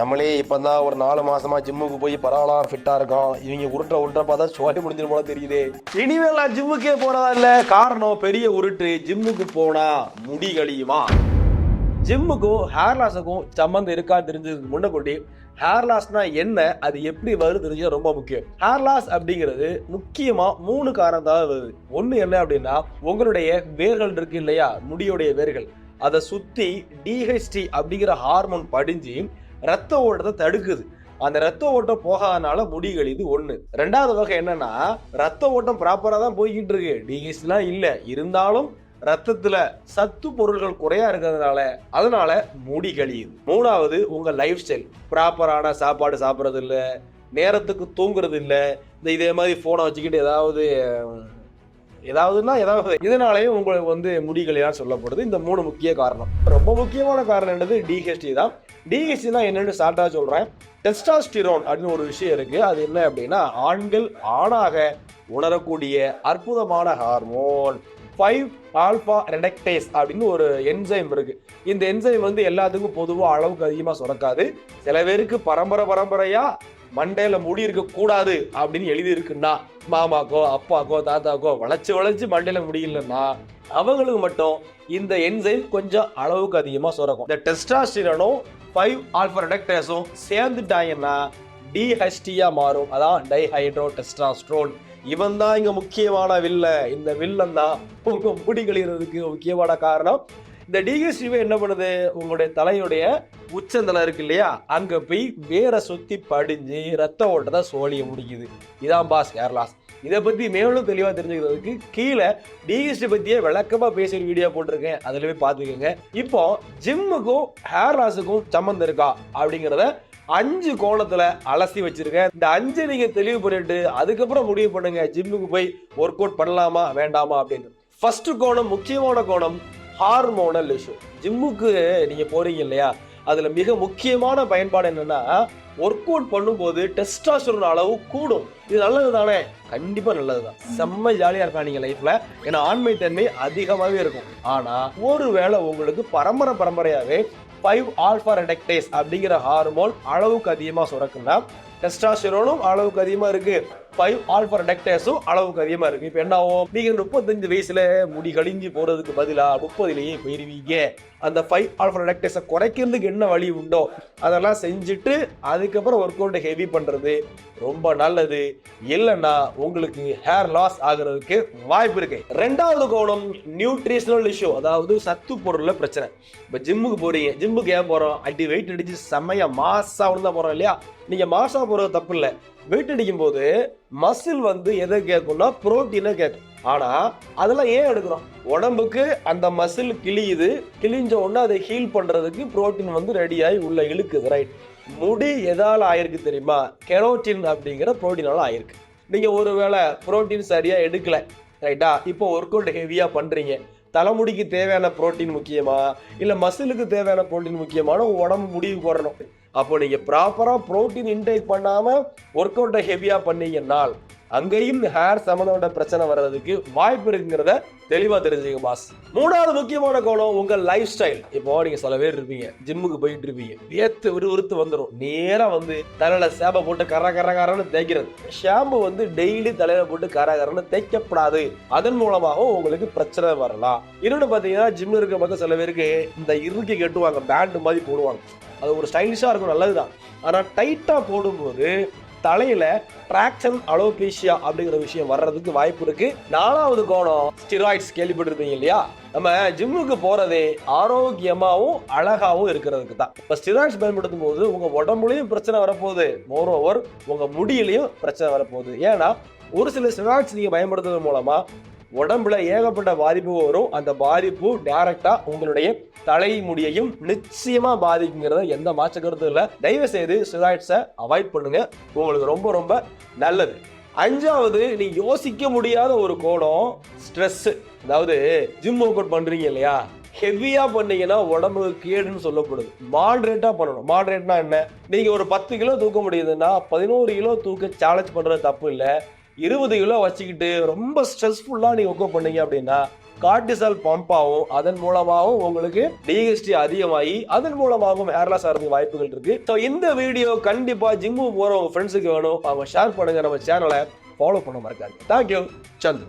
நம்மளே இப்போ தான் ஒரு நாலு மாசமா ஜிம்முக்கு போய் பரவாயில்ல ஃபிட்டா இருக்கோம் இவங்க உருட்டுற உருட்டுற பார்த்தா சோழி முடிஞ்சது போல தெரியுது. இனிமேல் நான் ஜிம்முக்கே போறதா இல்ல? காரணம் பெரிய உருட்டு ஜிம்முக்கு போனா முடி கழியுமா? ஜிம்முக்கும் ஹேர் லாஸுக்கும் சம்மந்தம் இருக்கா தெரிஞ்சதுக்கு முன்னக்கூட்டி ஹேர் லாஸ்னா என்ன அது எப்படி வருது தெரிஞ்சது ரொம்ப முக்கியம். ஹேர் லாஸ் அப்படிங்கிறது முக்கியமாக மூணு காரணத்தால் வருது. ஒன்று என்ன அப்படின்னா உங்களுடைய வேர்கள் இருக்கு இல்லையா? முடியுடைய வேர்கள். அதை சுற்றி டிஹெச்டி அப்படிங்கிற ஹார்மோன் படிஞ்சு ரத்த ஓட்டத்தை தடுக்குது. அந்த ரத்த ஓட்டம் போகாதனால முடி இது ஒன்று ரெண்டாவது வகை என்னன்னா ரத்த ஓட்டம் ப்ராப்பராக தான் போய்கிட்டு இருக்கு டிஹெச்லாம் இல்லை. இருந்தாலும் ரத்தத்துல சத்து பொருள்கள் குறையா இருக்கிறதுனால அதனால முடி கழியுது. மூணாவது உங்க லைஃப் ஸ்டைல் ப்ராப்பரான சாப்பாடு சாப்பிட்றது இல்லை நேரத்துக்கு தூங்குறது இல்லை இந்த இதே மாதிரி ஃபோனை வச்சுக்கிட்டு ஏதாவது ஏதாவதுன்னா ஏதாவது இதனாலேயும் உங்களுக்கு வந்து முடி சொல்லப்படுது. இந்த மூணு முக்கிய காரணம். ரொம்ப முக்கியமான காரணம் என்னது? டிஹெச்டி தான். டிஹெச்டி தான் என்னென்னு ஸ்டார்ட்டாக சொல்கிறேன் டெஸ்டாஸ்டிரோன் அப்படின்னு ஒரு விஷயம் இருக்குது அது என்ன அப்படின்னா ஆண்கள் ஆணாக உணரக்கூடிய அற்புதமான ஹார்மோன் ஃபைவ் ஆல்ஃபா ரெடக்டேஸ் அப்படின்னு ஒரு என்சைம் இருக்கு. இந்த என்சைம் வந்து எல்லாத்துக்கும் பொதுவாக அளவுக்கு அதிகமாக சுரக்காது. சில பேருக்கு பரம்பரை பரம்பரையாக மண்டையில முடி இருக்க கூடாது அப்படின்னு எழுதி இருக்குன்னா மாமாக்கோ அப்பாக்கோ தாத்தாக்கோ வளைச்சு வளைச்சு மண்டையில முடியலன்னா அவங்களுக்கு மட்டும் இந்த என்சைம் கொஞ்சம் அளவுக்கு அதிகமாக சுரக்கும். இந்த டெஸ்டாஸ்டிரனும் ஃபைவ் ஆல்ஃபரடக்டேஸும் சேர்ந்துட்டாங்கன்னா டிஹெச்டியா மாறும். அதான் டைஹைட்ரோ டெஸ்டாஸ்ட்ரோன் இவன் தான் இங்க முக்கியமான வில்ல. இந்த வில்லன் தான் உங்க முடி கழிகிறதுக்கு முக்கியமான காரணம் இந்த டிஹெச்டிவை என்ன பண்ணுது? உங்களுடைய தலையுடைய உச்சந்தலை இருக்கு இல்லையா? அங்க போய் வேற சுத்தி படிஞ்சு ரத்த ஓட்டத்தை சோழிய முடிக்குது. இதான் பாஸ் கேரளாஸ் இதை பத்தி மேலும் தெளிவா தெரிஞ்சுக்கிறதுக்கு கீழே டிஎஸ்டி பத்தியே விளக்கமா பேசி வீடியோ போட்டிருக்கேன். அதுல போய் பார்த்துக்கோங்க. இப்போ ஜிம்முக்கும் ஹேர் லாஸுக்கும் சம்மந்தம் இருக்கா? அப்படிங்கிறத அஞ்சு கோணத்துல அலசி வச்சிருக்கேன். இந்த அஞ்சு நீங்க தெளிவு பண்ணிட்டு அதுக்கப்புறம் முடிவு பண்ணுங்க. ஜிம்முக்கு போய் ஒர்க் அவுட் பண்ணலாமா வேண்டாமா அப்படின்னு. ஃபர்ஸ்ட் கோணம் முக்கியமான கோணம் ஹார்மோனல் இஷ்யூ ஜிம்முக்கு நீங்க போறீங்க இல்லையா? அதுல மிக முக்கியமான பயன்பாடு என்னன்னா ஒர்க் அவுட் பண்ணும்போது டெஸ்டாஸ்டரோன் அளவு கூடும். இது நல்லது தானே? கண்டிப்பா நல்லதுதான். செம்ம ஜாலியா இருப்பா நீங்க லைஃப்ல ஏன்னா ஆண்மை தன்மை அதிகமாவே இருக்கும். ஆனா ஒருவேளை உங்களுக்கு பரம்பரை பரம்பரையாவே ஃபைவ் ஆல்ஃபா ரெடக்டேஸ் அப்படிங்கிற ஹார்மோன் அளவுக்கு அதிகமாக சுரக்குன்னா டெஸ்டாஸ்டரோனும் அளவுக்கு அதிகமாக இருக்கு. ஃபைவ் ஆல்ஃபர் டெக்டேஸும் அளவுக்கு அதிகமாக இருக்கு. இப்போ என்ன ஆகும்? நீங்கள் முப்பத்தஞ்சு வயசில் முடி கழிஞ்சு போகிறதுக்கு பதிலாக முப்பதுலேயே போயிருவீங்க. அந்த ஃபைவ் ஆல்ஃபா டெக்டேஸை குறைக்கிறதுக்கு என்ன வழி உண்டோ அதெல்லாம் செஞ்சுட்டு அதுக்கப்புறம் ஒர்க் அவுட் ஹெவி பண்ணுறது ரொம்ப நல்லது. இல்லைன்னா உங்களுக்கு ஹேர் லாஸ் ஆகுறதுக்கு வாய்ப்பு இருக்கு. ரெண்டாவது கோணம் நியூட்ரிஷனல் இஷ்யூ அதாவது சத்து பொருளில் பிரச்சனை. இப்போ ஜிம்முக்கு போகிறீங்க ஜிம்முக்கு ஏன் போகிறோம் அடி வெயிட் அடிச்சு செம்மையாக மாசாக தான் போகிறோம் இல்லையா? நீங்கள் மாசாக போகிறது தப்பு இல்லை. வெயிட் அடிக்கும் போது மசில் வந்து எதை கேட்கும்னா புரோட்டீனை கேட்கும் ஆனா அதெல்லாம் ஏன் எடுக்கிறோம்? உடம்புக்கு அந்த மசில் கிழியுது. கிழிஞ்ச உடனே அதை ஹீல் பண்றதுக்கு புரோட்டீன் வந்து ரெடியாகி உள்ள இழுக்குது ரைட் முடி எதால் ஆயிருக்கு தெரியுமா? கெரோட்டின் அப்படிங்கிற புரோட்டீனால ஆயிருக்கு. நீங்க ஒருவேளை புரோட்டீன் சரியா எடுக்கல ரைட்டா இப்போ ஒர்க் அவுட் ஹெவியா பண்றீங்க. தலைமுடிக்கு தேவையான புரோட்டீன் முக்கியமா? இல்ல மசிலுக்கு தேவையான புரோட்டீன் முக்கியமான உடம்பு முடிவு போடணும் அப்போ நீங்கள் ப்ராப்பராக ப்ரோட்டீன் இன்டேக் பண்ணாமல் ஒர்க் அவுட்டை ஹெவியாக பண்ணீங்கன்னால் அங்கேயும் ஹேர் சம்மந்தப்பட்ட பிரச்சனை வர்றதுக்கு வாய்ப்பு இருக்குங்கிறத தெளிவாக தெரிஞ்சுங்க பாஸ் மூணாவது முக்கியமான கோணம் உங்கள் லைஃப் ஸ்டைல் இப்போ நீங்கள் சில பேர் இருப்பீங்க ஜிம்முக்கு போயிட்டு இருப்பீங்க. வேத்து விறுவிறுத்து வந்துடும் நேராக வந்து தலையில் சேப்பை போட்டு கர கர கரன்னு தேய்க்கிறது. ஷாம்பு வந்து டெய்லி தலையில் போட்டு கர கரன்னு தேய்க்கப்படாது. அதன் மூலமாகவும் உங்களுக்கு பிரச்சனை வரலாம். இன்னொன்று பார்த்தீங்கன்னா ஜிம்மில் இருக்க மக்கள் சில பேருக்கு இந்த இறுக்கி கட்டுவாங்க பேண்டு மாதிரி போடுவாங்க. அது ஒரு ஸ்டைலிஷாக இருக்கும் நல்லது தான் ஆனால் டைட்டாக போடும்போது தலையில ட்ராக்ஷன் அலோபேஷியா அப்படிங்கிற விஷயம் வர்றதுக்கு வாய்ப்பு இருக்கு. நாலாவது கோணம் ஸ்டிராய்ட்ஸ் கேள்விப்பட்டிருப்பீங்க இல்லையா? நம்ம ஜிம்முக்கு போறதே ஆரோக்கியமாவும் அழகாவும் இருக்கிறதுக்கு தான். இப்போ ஸ்டிராய்ட்ஸ் பயன்படுத்தும் போது உங்க உடம்புலயும் பிரச்சனை வரப்போகுது. மோர் ஓவர் உங்க முடியிலையும் பிரச்சனை வரப்போகுது. ஏன்னா ஒரு சில ஸ்டிராய்ட்ஸ் நீங்க பயன்படுத்துறது மூலமா உடம்புல ஏகப்பட்ட பாதிப்பு வரும். அந்த பாதிப்பு டைரக்டா உங்களுடைய தலை முடியையும் நிச்சயமா பாதிக்குங்கிறத எந்த மாற்ற கருத்தும் இல்லை. தயவு செய்து ஸ்டெராய்ட்ஸை அவாய்ட் பண்ணுங்க. உங்களுக்கு ரொம்ப ரொம்ப நல்லது. அஞ்சாவது நீ யோசிக்க முடியாத ஒரு கோணம் ஸ்ட்ரெஸ் அதாவது ஜிம் ஒர்க் அவுட் பண்றீங்க இல்லையா? ஹெவியா பண்ணீங்கன்னா உடம்புக்கு கேடுன்னு சொல்லப்படுது. மாடரேட்டா பண்ணணும். மாடரேட்னா என்ன? நீங்க ஒரு பத்து கிலோ தூக்க முடியுதுன்னா பதினோரு கிலோ தூக்க சேலஞ்ச் பண்றது தப்பு இல்லை. இருபது கிலோ வச்சுக்கிட்டு ரொம்ப ஸ்ட்ரெஸ்ஃபுல்லாக நீங்கள் ஒர்க் பண்ணீங்க அப்படின்னா கார்டிசால் பம்ப் ஆகும் அதன் மூலமாகவும் உங்களுக்கு டிஎஸ்டி அதிகமாகி அதன் மூலமாகவும் ஹேர் லாஸ் ஆகிறதுக்கு வாய்ப்புகள் இருக்கு. ஸோ இந்த வீடியோ கண்டிப்பாக ஜிம்மு போகிற உங்கள் ஃப்ரெண்ட்ஸுக்கு வேணும். அவங்க ஷேர் பண்ணுங்க. நம்ம சேனலை ஃபாலோ பண்ண மறக்காது தேங்க்யூ சந்த்.